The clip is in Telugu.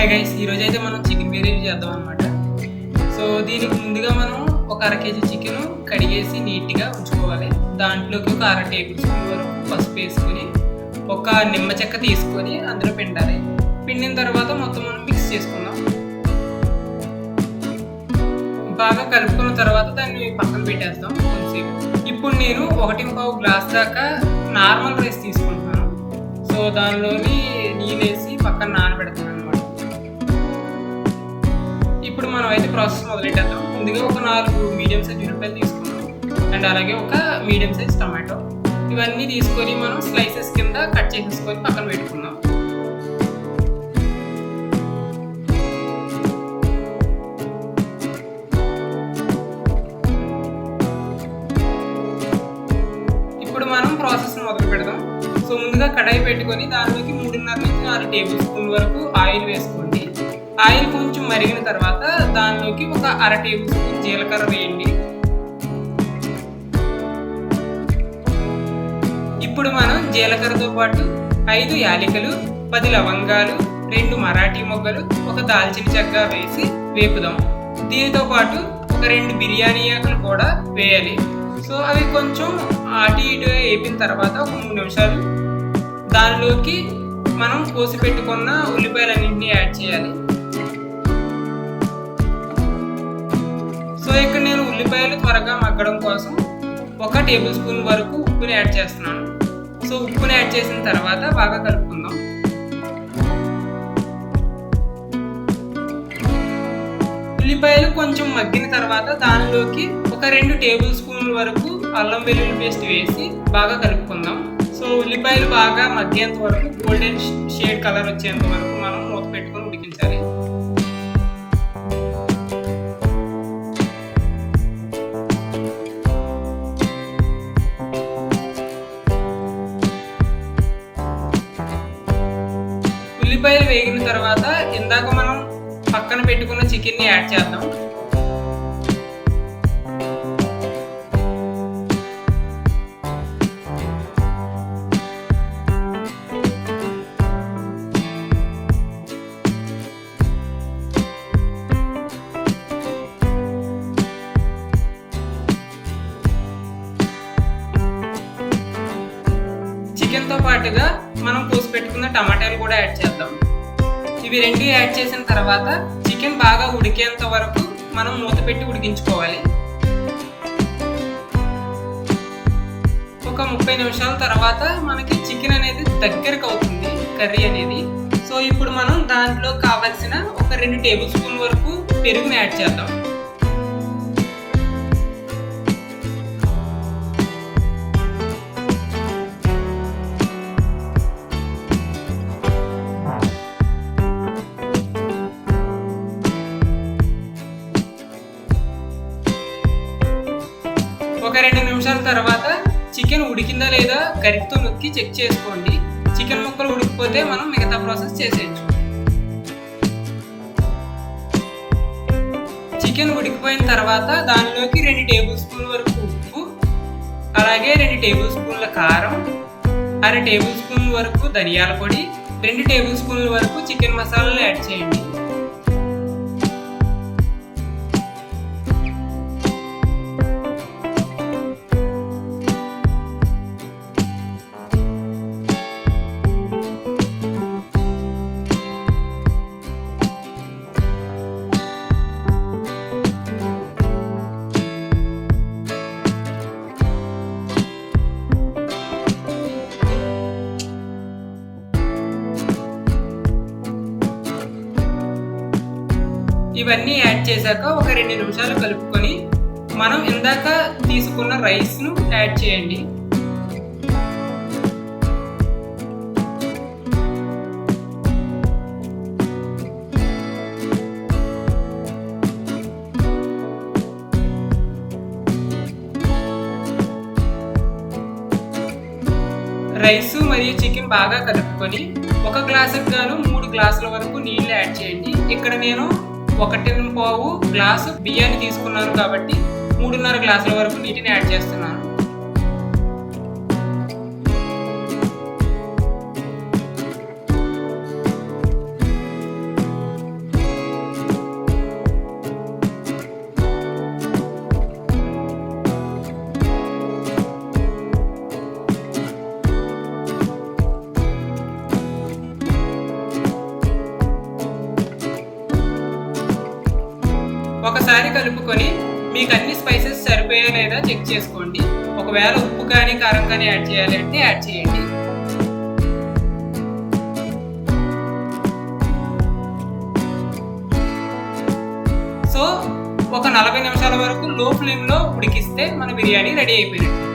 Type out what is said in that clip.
హాయ్ గైస్ ఈరోజు అయితే మనం చికెన్ బిర్యానీ చేద్దాం అనమాట సో దీనికి ముందుగా మనం ఒక అర కేజీ చికెన్ కడిగేసి నీట్గా ఉంచుకోవాలి. దాంట్లోకి ఒక అర టేబుల్ స్పూన్ వరకు పసుపు వేసుకొని ఒక నిమ్మ చెక్క తీసుకొని అందులో పిండాలి. పిండిన తర్వాత మొత్తం మనం మిక్స్ చేసుకుందాం. బాగా కలుపుకున్న తర్వాత దాన్ని పక్కన పెట్టేస్తాం కొంచెంసేపు. ఇప్పుడు నేను ఒకటి పావు గ్లాస్ దాకా నార్మల్ రైస్ తీసుకుంటున్నాను. సో దానిలోని నీళ్ళేసి పక్కన నానబెడతాను అయితే ప్రాసెస్ మొదలెట్టేద్దాం. ముందుగా ఒక నాలుగు మీడియం సైజ్ ఉల్లిపాయలు తీసుకున్నాం అండ్ అలాగే ఒక మీడియం సైజ్ టమాటో ఇవన్నీ తీసుకొని మనం స్లైసెస్ కింద కట్ చేసేసుకొని పక్కన పెట్టుకుందాం. ఇప్పుడు మనం ప్రాసెస్ మొదలు పెడదాం సో ముందుగా కడాయి పెట్టుకొని దానిలోకి మూడున్నర నుంచి నాలుగు టేబుల్ స్పూన్ వరకు ఆయిల్ వేసుకుందాం. ఆయిల్ కొంచెం మరిగిన తర్వాత దానిలోకి ఒక అర టేబుల్ స్పూన్ జీలకర్ర వేయండి. ఇప్పుడు మనం జీలకర్రతో పాటు ఐదు యాలకులు పది లవంగాలు రెండు మరాఠీ మొగ్గలు ఒక దాల్చిన చెక్క వేసి వేపుదాం. దీనితో పాటు ఒక రెండు బిర్యానీ ఆకులు కూడా వేయాలి. సో అవి కొంచెం అటు ఇటు వేపిన తర్వాత ఒక మూడు నిమిషాలు దానిలోకి మనం కోసి పెట్టుకున్న ఉల్లిపాయలన్నింటినీ యాడ్ చేయాలి. సో ఇక్కడ నేను ఉల్లిపాయలు త్వరగా మగ్గడం కోసం ఒక టేబుల్ స్పూన్ వరకు ఉప్పుని యాడ్ చేస్తున్నాను. సో ఉప్పుని యాడ్ చేసిన తర్వాత బాగా కలుపుకుందాం. ఉల్లిపాయలు కొంచెం మగ్గిన తర్వాత దానిలోకి ఒక రెండు టేబుల్ స్పూన్ల వరకు అల్లం వెల్లుల్లి పేస్ట్ వేసి బాగా కలుపుకుందాం. సో ఉల్లిపాయలు బాగా మగ్గేంత వరకు గోల్డెన్ షేడ్ కలర్ వచ్చేంత వరకు మనం మూత పెట్టుకొని ఉడికించాలి. ఉల్లిపాయలు వేగిన తర్వాత ఇందాక మనం పక్కన పెట్టుకున్న చికెన్ని యాడ్ చేద్దాం. చికెన్తో పాటుగా మనం కోసి పెట్టుకున్న టమాటాలు కూడా యాడ్ చేద్దాం. ఇవి రెండు యాడ్ చేసిన తర్వాత చికెన్ బాగా ఉడికేంత వరకు మనం మూత పెట్టి ఉడికించుకోవాలి. ఒక ముప్పై నిమిషాల తర్వాత మనకి చికెన్ అనేది దగ్గరకు అవుతుంది కర్రీ అనేది. సో ఇప్పుడు మనం దాంట్లో కావాల్సిన ఒక రెండు టేబుల్ స్పూన్ వరకు పెరుగుని యాడ్ చేద్దాం. ఒక రెండు నిమిషాల తర్వాత చికెన్ ఉడికిందా లేదా కరిగితో నొక్కి చెక్ చేసుకోండి. చికెన్ ముక్కలు ఉడికిపోతే మనం మిగతా ప్రాసెస్ చేసేయచ్చు. చికెన్ ఉడికిపోయిన తర్వాత దానిలోకి రెండు టేబుల్ స్పూన్ వరకు ఉప్పు అలాగే రెండు టేబుల్ స్పూన్ల కారం అర టేబుల్ స్పూన్ వరకు ధనియాల పొడి రెండు టేబుల్ స్పూన్ల వరకు చికెన్ మసాలాలు యాడ్ చేయండి. ఇవన్నీ యాడ్ చేశాక ఒక రెండు నిమిషాలు కలుపుకొని మనం ఇందాక తీసుకున్న రైస్ను యాడ్ చేయండి. రైస్ మరియు చికెన్ బాగా కలుపుకొని ఒక గ్లాసుకు గాను మూడు గ్లాసుల వరకు నీళ్ళు యాడ్ చేయండి. ఇక్కడ నేను ఒకటి పావు గ్లాసు బియ్యాన్ని తీసుకున్నారు కాబట్టి మూడున్నర గ్లాసుల వరకు నీటిని యాడ్ చేస్తున్నాను. ఒకసారి కలుపుకొని మీకు అన్ని స్పైసెస్ సరిపోయా లేదా చెక్ చేసుకోండి. ఒకవేళ ఉప్పు కానీ కారం కానీ యాడ్ చేయాలి అంటే యాడ్ చేయండి. సో ఒక నలభై నిమిషాల వరకు లో ఫ్లేమ్లో ఉడికిస్తే మన బిర్యానీ రెడీ అయిపోయినట్టు.